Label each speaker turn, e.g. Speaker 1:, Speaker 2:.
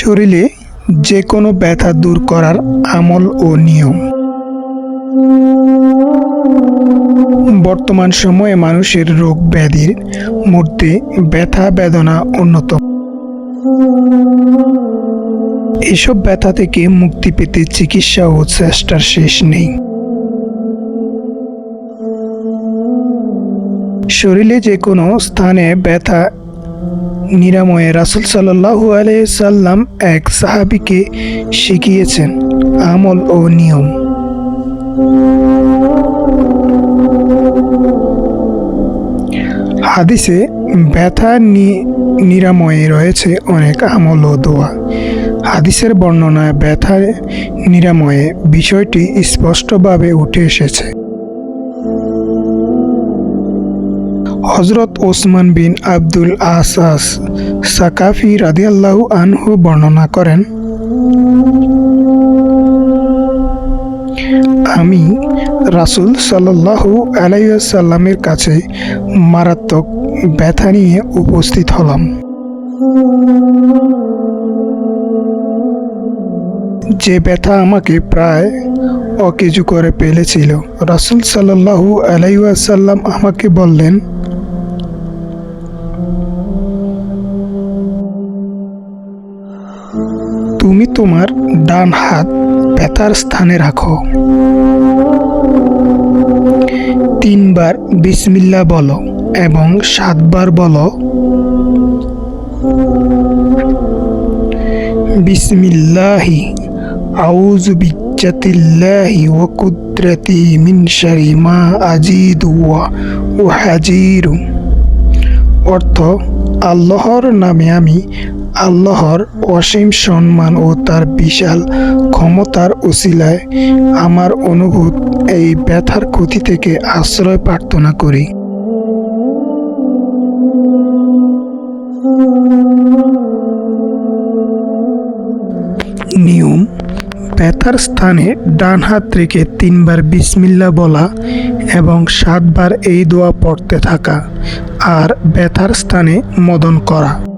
Speaker 1: শরীরে যে কোনো ব্যথা দূর করার আমল ও নিয়ম। বর্তমান সময়ে মানুষের রোগ ব্যাধির মধ্যে ব্যথা, বেদনা অন্যতম। এসব ব্যথা থেকে মুক্তি পেতে চিকিৎসা ও চেষ্টার শেষ নেই। শরীরে যে কোনো স্থানে ব্যথা নিরাময়ে রাসুল সাল্লাহু সাল্লাম এক সাহাবিকে শিখিয়েছেন আমল ও নিয়ম। হাদিসে ব্যথা নিরাময়ে রয়েছে অনেক আমল ও দোয়া। হাদিসের বর্ণনায় ব্যথা নিরাময়ে বিষয়টি স্পষ্টভাবে উঠে এসেছে। হজরত ওসমান বিন আব্দুল আসাস সাকাফি রাদিয়াল্লাহু আনহু বর্ণনা করেন, আমি রাসূল সাল্লাল্লাহু আলাইসাল্লামের কাছে মারাত্মক ব্যথা নিয়ে উপস্থিত হলাম। যে ব্যথা আমাকে প্রায় অকেজু করে ফেলেছিল রাসূল সাল্লাল্লাহু আলাইসাল্লাম আমাকে বললেন তুমি তোমার ডান হাত ব্যথার স্থানে রাখো। তিনবার বিসমিল্লা বলো এবং সাতবার বলো, বিসমিল্লাহি, আউযু বিজ্জাতিল্লাহি ওয়া কুদরাতি মিন শারি মা আজিদু ওয়া উহাজিরু। অর্থ, আল্লাহর নামে আমি আল্লাহর অসীম সম্মান ও তার বিশাল ক্ষমতার উসিলায় আমার অনুভূত এই ব্যথার ক্ষতি থেকে আশ্রয় প্রার্থনা করি। নিয়ম, ব্যথার স্থানে ডান হাত রেখে তিনবার বিসমিল্লা বলা এবং সাতবার এই দোয়া পড়তে থাকা আর ব্যথার স্থানে মদন করা।